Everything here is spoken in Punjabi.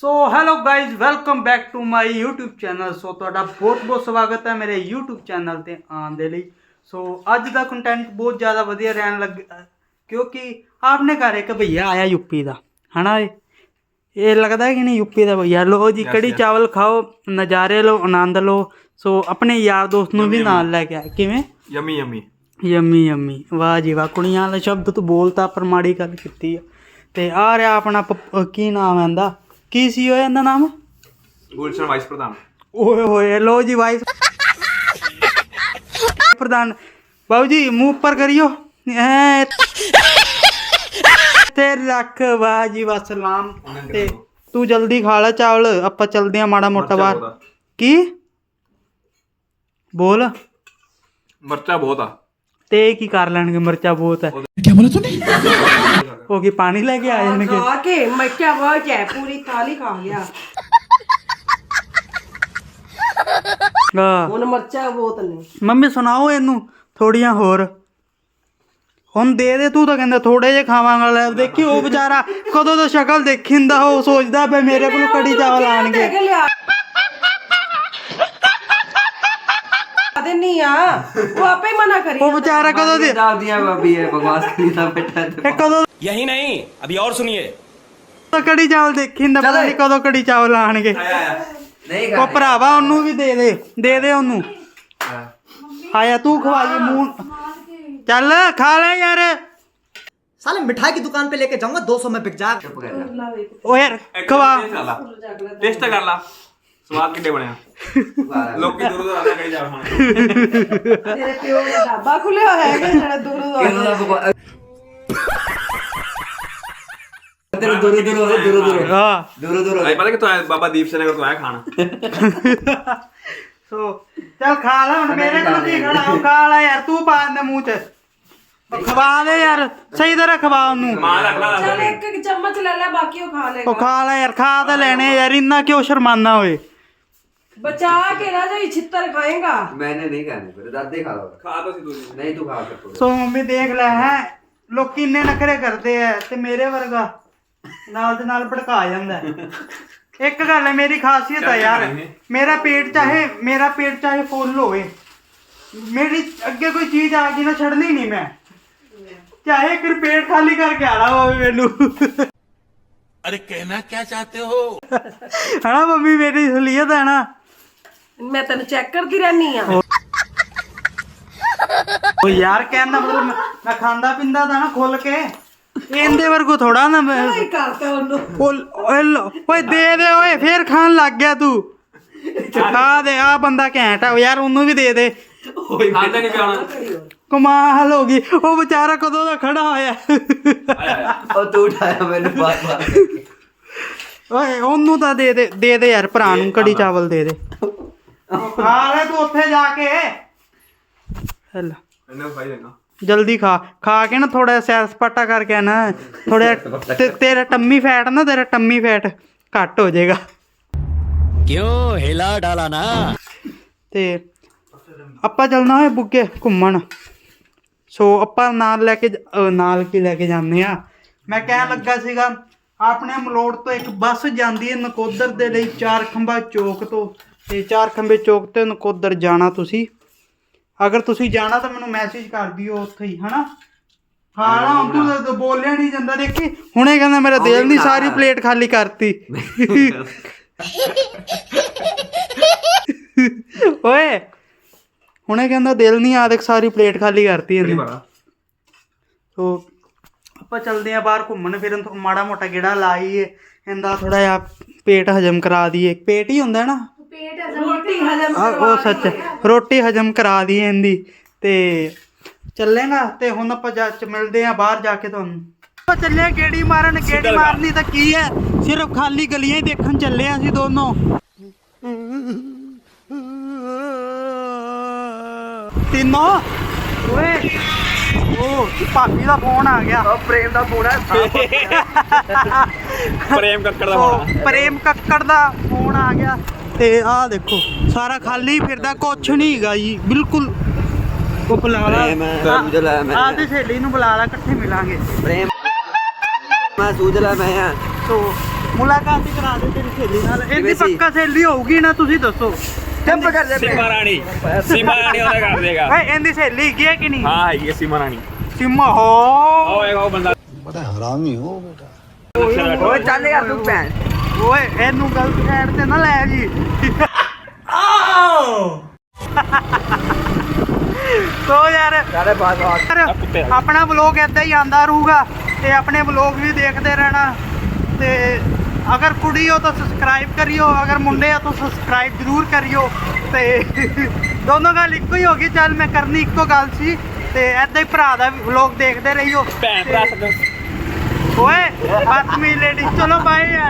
So hello guys welcome back to my YouTube channel so ਤੁਹਾਡਾ ਬਹੁਤ ਬਹੁਤ ਸਵਾਗਤ ਹੈ ਮੇਰੇ YouTube ਚੈਨਲ ਤੇ ਆਉਣ ਦੇ ਲਈ। ਸੋ ਅੱਜ ਦਾ ਕੰਟੈਂਟ ਬਹੁਤ ਜ਼ਿਆਦਾ ਵਧੀਆ ਰਹਿਣ ਲੱਗ ਕਿਉਂਕਿ ਆਪਨੇ ਘਰ ਇੱਕ ਭਈਆ ਆਇਆ ਯੂਪੀ ਦਾ ਹਨਾ ਇਹ? ਇਹ ਲੱਗਦਾ ਹੈ ਕਿ ਨਹੀਂ ਯੂਪੀ ਦਾ ਭਈਆ। ਲੋ ਜੀ ਕੜੀ ਚਾਵਲ ਖਾਓ ਨਜ਼ਾਰੇ ਲਓ ਆਨੰਦ ਲਓ। ਸੋ ਆਪਣੇ ਯਾਰ ਦੋਸਤ ਨੂੰ ਵੀ ਨਾਲ ਲੈ ਕੇ ਆਏ ਕਿਵੇਂ? Yummy yummy. Yummy yummy. ਵਾਹ ਜੀ ਵਾਹ ਕੁੜੀਆਂ ਵਾਲਾ ਸ਼ਬਦ ਤੂੰ ਬੋਲਤਾ ਪਰ ਮਾੜੀ ਗੱਲ ਕੀਤੀ ਆ। ਤੇ ਆ ਰਿਹਾ ਆਪਣਾ ਕੀ ਨਾਮ ਇਹਦਾ? ਕੀ ਸੀ ਉਹ ਇਹਦਾ ਨਾਮ? ਗੁਲਸ਼ਨ ਵਾਈਸ ਪ੍ਰਧਾਨ। ਓਏ ਹੋਏ ਲੋ ਜੀ ਵਾਈਸ। ਪ੍ਰਧਾਨ। ਬਾਬੂ ਜੀ ਮੂੰਹ ਉੱਪਰ ਕਰਿਓ। ਐ। ਤੇ ਰੱਖ ਵਾਹ ਜੀ ਵਾਹ ਸਲਾਮ। ਤੇ ਤੂੰ ਜਲਦੀ ਖਾ ਲੈ ਚਾਵਲ ਆਪਾਂ ਚਲਦੇ ਆ ਮਾੜਾ ਮੋਟਾ ਬਾਹਰ। ਕੀ? ਬੋਲ। ਮਰਚਾ ਬਹੁਤ ਆ। ਤੇ ਇਹ ਕੀ ਕਰ ਲੈਣਗੇ ਮਿਰਚਾ ਬਹੁਤ ਹੈ। ਉਹ ਕੀ ਪਾਣੀ ਲੈ ਕੇ ਆ ਜਾਣਗੇ ਖਾ ਕੇ ਮੱਚਾ ਬਹੁਤ ਹੈ ਪੂਰੀ ਥਾਲੀ ਖਾ ਗਿਆ ਹਾਂ। ਹੁਣ ਮਰਚਾ ਬਹੁਤ ਨੇ। ਮੰਮੀ ਸੁਣਾਓ ਇਹਨੂੰ ਥੋੜੀਆਂ ਹੋਰ। ਹੁਣ ਦੇ ਦੇ ਤੂੰ ਤਾਂ ਕਹਿੰਦਾ ਥੋੜੇ ਜੇ ਖਾਵਾਂਗਾ ਲੈ ਦੇਖੀ ਉਹ ਵਿਚਾਰਾ ਕਦੋਂ ਦਾ ਸ਼ਕਲ ਦੇਖਿੰਦਾ ਉਹ ਸੋਚਦਾ ਪਏ ਮੇਰੇ ਕੋਲ ਕੜੀ ਚਾਵਲ ਆਣਗੇ। ਦੇਖ ਲਿਆ। ਦਿੰਨੀ ਆ ਉਹ ਆਪੇ ਹੀ ਮਨਾ ਕਰੀ ਉਹ ਵਿਚਾਰਾ ਕਦੋਂ ਦੇ दादियाँ भाभी है बकवास करी था बेटा तो ਇਹ ਕਦੋਂ यही नहीं अभी और सुनिए ਦਾ ਕੜੀ ਚਾਵਲ ਦੇਖਿੰਦਾ ਪਤਾ ਨਹੀਂ ਕਦੋਂ ਕੜੀ ਚਾਵਲ ਆਣਗੇ नहीं ਉਹ ਭਰਾਵਾ ਉਹਨੂੰ ਵੀ ਦੇ ਦੇ ਦੇ ਦੇ ਉਹਨੂੰ ਆਇਆ ਤੂੰ ਖਵਾਈ ਮੂੰਹ ਚੱਲ ਖਾ ਲੈ ਯਾਰ साले मिठाई की दुकान पे लेके जाऊंगा 200 में बिक जाएगा चुप कर जा ਓ ਯਾਰ ਖਵਾ ਟੇਸਟ ਕਰ ਲਾ ਸਵਾਦ ਕਿੱਡੇ ਬਣਿਆ? ਲੋਕੀ ਦੂਰੋਂ ਦੂਰ ਆਉਂਦੇ ਕਈ ਜਾ ਤੇਰੇ ਪਿਓ ਦਾ ਢਾਬਾ ਖੁੱਲਿਆ ਹੋਇਆ ਹੈਗਾ ਜਿਹੜਾ ਦੂਰੋਂ ਦੂਰੋਂ ਆਉਂਦਾ। ਤੇਰੇ ਦੂਰੋਂ ਦੂਰੋਂ ਆਏ, ਦੂਰੋਂ ਦੂਰੋਂ ਹਾਂ। ਦੂਰੋਂ ਦੂਰੋਂ ਆਏ। ਪਤਾ ਕਿ ਤੂੰ ਆਇਆ- ਬਾਬਾ ਦੀਪ ਸਿੰਘ ਨਗਰ ਤੋਂ ਆਇਆ ਖਾਣਾ? ਸੋ ਚੱਲ ਖਾ ਲੈ ਹੁਣ ਮੇਰੇ ਕੋਲ ਕੀ ਖਾਣਾ? ਉਹ ਖਾ ਲੈ ਯਾਰ ਤੂੰ ਪਾ ਦੇ ਮੂੰਹ 'ਚ। ਖਵਾ ਦੇ ਯਾਰ ਸਹੀ ਤਰ੍ਹਾਂ ਖਵਾ ਉਹਨੂੰ। ਮਾਂ ਰੱਖ ਲਾ ਚੱਲ ਇੱਕ ਇੱਕ ਚਮਚ ਲੈ ਲੈ ਬਾਕੀ ਉਹ ਖਾ ਲੇਗਾ ਉਹ ਖਾ ਲੈ ਯਾਰ ਖਾ ਤਾਂ ਲੈਣੇ ਯਾਰ ਇੰਨਾ ਕਿਉਂ ਸ਼ਰਮਾਨਾ ਹੋਏ ਬਚਾ ਕੇ ਨਾ ਜਾਈ ਛਿੱਤਰ ਖਾਏਗਾ मैंने नहीं खाने पर दादी खा लो ਖਾ ਤਾਂ ਸੀ ਤੂੰ नहीं तू खा सकता ਸੋ ਮੰਮੀ ਦੇਖ ਲੈ ਹੈ ਲੋਕੀ ਇੰਨੇ ਨਖਰੇ ਕਰਦੇ ਐ ਤੇ ਮੇਰੇ ਵਰਗਾ ਨਾਲ ਦੇ ਨਾਲ ਭੜਕਾ ਜਾਂਦਾ ਹੈ। ਇੱਕ ਗੱਲ ਹੈ ਮੇਰੀ ਖਾਸੀਅਤ ਹੈ ਯਾਰ ਮੇਰਾ ਪੇਟ ਚਾਹੇ ਮੇਰਾ ਪੇਟ ਚਾਹੇ ਫੁੱਲ ਹੋਵੇ ਮੇਰੀ ਅੱਗੇ ਕੋਈ ਚੀਜ਼ ਆ ਗਈ ਨਾ ਛੱਡਣੀ ਨਹੀਂ ਮੈਂ ਚਾਹੇ ਇੱਕ ਪੇਟ ਖਾਲੀ ਕਰਕੇ ਆਣਾ ਹੋਵੇ ਮੈਨੂੰ अरे कहना क्या चाहते हो ਹਨਾ ਮੰਮੀ ਮੇਰੀ ਸਲੀਅਤ ਹੈ ਨਾ ਮੈਂ ਤੈਨੂੰ ਚੈੱਕ ਕਰਦੀ ਰਹਿਣੀ ਆ। ਉਹ ਯਾਰ ਕਹਿਣ ਮਤਲਬ ਮੈਂ- ਖਾਂਦਾ ਪਿੰਦਾ ਤਾਂ ਨਾ ਖੁੱਲ ਕੇ। ਇਹਦੇ ਵਰਗੂ ਥੋੜਾ ਨਾ ਮੈਂ ਹੀ ਕਰਤਾ ਉਹਨੂੰ। ਉਹ- ਓਏ ਲਓ, ਓਏ ਦੇ ਦੇ ਓਏ ਫੇਰ ਖਾਣ ਲੱਗ ਗਿਆ ਤੂੰ। ਆ ਦੇ ਆ ਬੰਦਾ ਘੈਂਟ ਆ। ਯਾਰ ਉਹਨੂੰ ਵੀ ਦੇ ਦੇ। ਓਏ ਖਾਂਦਾ ਨਹੀਂ ਪਿਆਣਾ ਕਮਾਲ ਹੋ ਗਈ। ਉਹ ਵਿਚਾਰਾ ਕਦੋਂ ਦਾ ਖੜਾ ਹੋਇਆ? ਉਹ ਤੂੰ ਉਠਾਇਆ ਮੈਨੂੰ ਬਾਰ ਬਾਰ ਓਏ ਉਹਨੂੰ ਤਾਂ ਦੇ ਦੇ ਦੇ ਦੇ ਯਾਰ ਭਰਾ ਨੂੰ ਕੜੀ ਚਾਵਲ ਦੇ ਦੇ। ਖਾ ਲੈ ਤੂੰ ਉੱਥੇ ਜਾ ਕੇ ਹਲ ਇਹਨੂੰ ਖਾਈ ਦੇਣਾ ਜਲਦੀ ਖਾ ਖਾ ਕੇ ਨਾ ਥੋੜਾ ਸੈਰ ਸਪਾਟਾ ਕਰਕੇ ਨਾ ਥੋੜਾ ਤੇਰਾ ਟੰਮੀ ਫੈਟ ਨਾ ਤੇਰਾ ਟੰਮੀ ਫੈਟ ਘੱਟ ਹੋ ਜਾਏਗਾ क्यों हिला डाला ना ਤੇ ਆਪਾਂ ਚੱਲਣਾ ਹੈ ਬੁੱਗੇ ਘੁੰਮਣ ਸੋ ਆਪਾਂ ਨਾਲ ਲੈ ਕੇ ਜ- ਅਹ ਨਾਲ ਕੀ ਲੈ ਕੇ ਜਾਂਦੇ ਆ ਮੈਂ ਕਹਿਣ ਲੱਗਾ ਸੀਗਾ ਆਪਣੇ ਮਲੋੜ ਤੋਂ ਇੱਕ ਬੱਸ ਜਾਂਦੀ ਹੈ ਨਕੋਦਰ ਦੇ ਲਈ ਚਾਰ ਖੰਭਾ ਚੌਕ ਤੋਂ ਤੇ ਚਾਰ ਖੰਭੇ ਚੌਕ ਤੇ ਨਕੋਦਰ ਜਾਣਾ ਤੁਸੀਂ। ਅਗਰ ਤੁਸੀਂ ਜਾਣਾ ਤਾਂ ਮੈਨੂੰ ਮੈਸੇਜ ਕਰ ਦਿਓ ਉੱਥੇ ਹੀ ਹਨਾ? ਹਾਂ ਨਾ ਹੁਣ ਤੂੰ ਤਾਂ ਬੋਲਿਆ ਨਹੀਂ ਜਾਂਦਾ। ਦੇਖੀ ਹੁਣੇ ਕਹਿੰਦਾ ਮੇਰਾ ਦਿਲ ਨਹੀਂ ਸਾਰੀ ਪਲੇਟ ਖਾਲੀ ਕਰਤੀ। ਓਏ ਹੁਣੇ ਕਹਿੰਦਾ ਦਿਲ ਨਹੀਂ ਆ ਦੇਖ ਸਾਰੀ ਪਲੇਟ ਖਾਲੀ ਕਰਤੀ ਇਹਨੇ। ਸੋ ਆਪਾਂ ਚੱਲਦੇ ਆ ਬਾਹਰ ਘੁੰਮਣ ਫਿਰਨ ਤੋਂ ਮਾੜਾ ਮੋਟਾ ਗੇੜਾ ਲਾਈਏ। ਇਹਦਾ ਥੋੜਾ ਜਿਹਾ ਪੇਟ ਹਜਮ ਕਰਾ ਦਈਏ। ਪੇਟ ਹੀ ਹੁੰਦਾ ਨਾ। ਰੋਟੀ ਹਜਮ ਆ ਉਹ ਸੱਚ ਰੋਟੀ ਹਜਮ ਕਰਾ ਦਈਏ ਇਹਦੀ। ਤੇ ਚੱਲੇਗਾ ਤੇ ਹੁਣ ਆਪਾਂ ਜਾ ਚ ਮਿਲਦੇ ਆ ਬਾਹਰ ਜਾ ਕੇ ਤੁਹਾਨੂੰ। ਆਪਾਂ ਚੱਲੇ ਗੇੜੀ ਮਾਰਨ ਗੇੜੀ ਮਾਰਨੀ ਤਾਂ ਕੀ ਹੈ? ਸਿਰਫ ਖਾਲੀ ਗਲੀਆਂ ਹੀ ਦੇਖਣ ਚੱਲੇ ਆ ਅਸੀਂ ਦੋਨੋਂ। ਤਿੰਨੋਂ? ਓਏ ਉਹ ਭਾਬੀ ਦਾ ਫੋਨ ਆ ਗਿਆ। ਉਹ ਪ੍ਰੇਮ ਦਾ ਫੋਨ ਹੈ ਪ੍ਰੇਮ ਕੱਕੜ ਦਾ ਹੋਣਾ ਪ੍ਰੇਮ ਕੱਕੜ ਦਾ ਫੋਨ ਆ ਗਿਆ। ਤੇ ਆਹ ਦੇਖੋ ਸਾਰਾ ਖਾਲੀ ਫਿਰਦਾ ਕੁਛ ਨਹੀਂ ਹੈਗਾ ਜੀ ਬਿਲਕੁਲ ਉਹ ਬੁਲਾ ਲਾ ਪ੍ਰੇਮ ਹੈ, ਆਹ- ਮੈਂ। ਆਹ ਤੇ ਸਹੇਲੀ ਨੂੰ ਬੁਲਾ ਲਾ ਇਕੱਠੇ ਮਿਲਾਂਗੇ। ਪ੍ਰੇਮ ਮੈਂ ਸੂਝਲਾ ਮੈਂ ਆ। ਤੋ ਮੁਲਾਕਾਤ ਹੀ ਕਰਾ ਦੇ ਤੇਰੀ ਸਹੇਲੀ ਨਾਲ। ਇਹਦੀ ਵੈਸੀ। ਪੱਕਾ ਸਹੇਲੀ ਹੋਊਗੀ ਨਾ ਤੁਸੀਂ ਦੱਸੋ। ਚੁੱਪ ਕਰ ਦੇ ਸੀਮਾ ਰਾਣੀ। ਸੀਮਾ ਰਾਣੀ ਉਹਦਾ ਕਰ ਦੇਗਾ। ਓਏ ਇਹਦੀ ਸਹੇਲੀ ਹੈਗੀ ਹੈ ਕਿ ਨਹੀਂ? ਹਾਂ ਹੈਗੀ ਹੈ ਸੀਮਾ ਰਾਣੀ। ਸਿਮਾ ਹੋ। ਉਹ ਉਹ ਬੰਦਾ। ਬੜਾ ਹਰਾਮੀ ਹੋ ਬੇਟਾ ਓਏ ਚੱਲ ਯਾਰ ਤੂੰ ਭੈਣ। ਓਏ ਇਹਨੂੰ ਗਲਤ ਸਾਈਡ ਤੇ ਨਾ ਲੈ ਜੀ। ਤੋ ਯਾਰ ਸਾਰੇ ਬਾਤ ਬਾਤ ਯਾਰ, ਆਪਣਾ ਵਲੋਗ ਏਦਾਂ ਹੀ ਆਂਦਾ ਰਹੂਗਾ ਤੇ ਆਪਣੇ ਵਲੋਗ ਵੀ ਦੇਖਦੇ ਰਹਿਣਾ। ਤੇ ਅਗਰ ਕੁੜੀ ਹੋ ਤਾਂ ਸਬਸਕ੍ਰਾਈਬ ਕਰਿਓ ਅਗਰ ਮੁੰਡੇ ਆ ਤਾਂ ਸਬਸਕ੍ਰਾਈਬ ਜ਼ਰੂਰ ਕਰਿਓ। ਤੇ ਦੋਨੋਂ ਗੱਲ ਇੱਕੋ ਹੀ ਹੋ ਗਈ ਚੱਲ ਮੈਂ ਕਰਨੀ ਇੱਕੋ ਗੱਲ ਸੀ। ਤੇ ਏਦਾਂ ਹੀ ਭਰਾ ਦਾ ਵਲੋਗ ਦੇਖਦੇ ਰਹੀਓ। ਭੈਣ ਭਰਾ ਸਭ ਓਏ ਬਸ ਮੀ ਲੇਡੀ ਚਲੋ ਬਾਏ ਯਾਰ।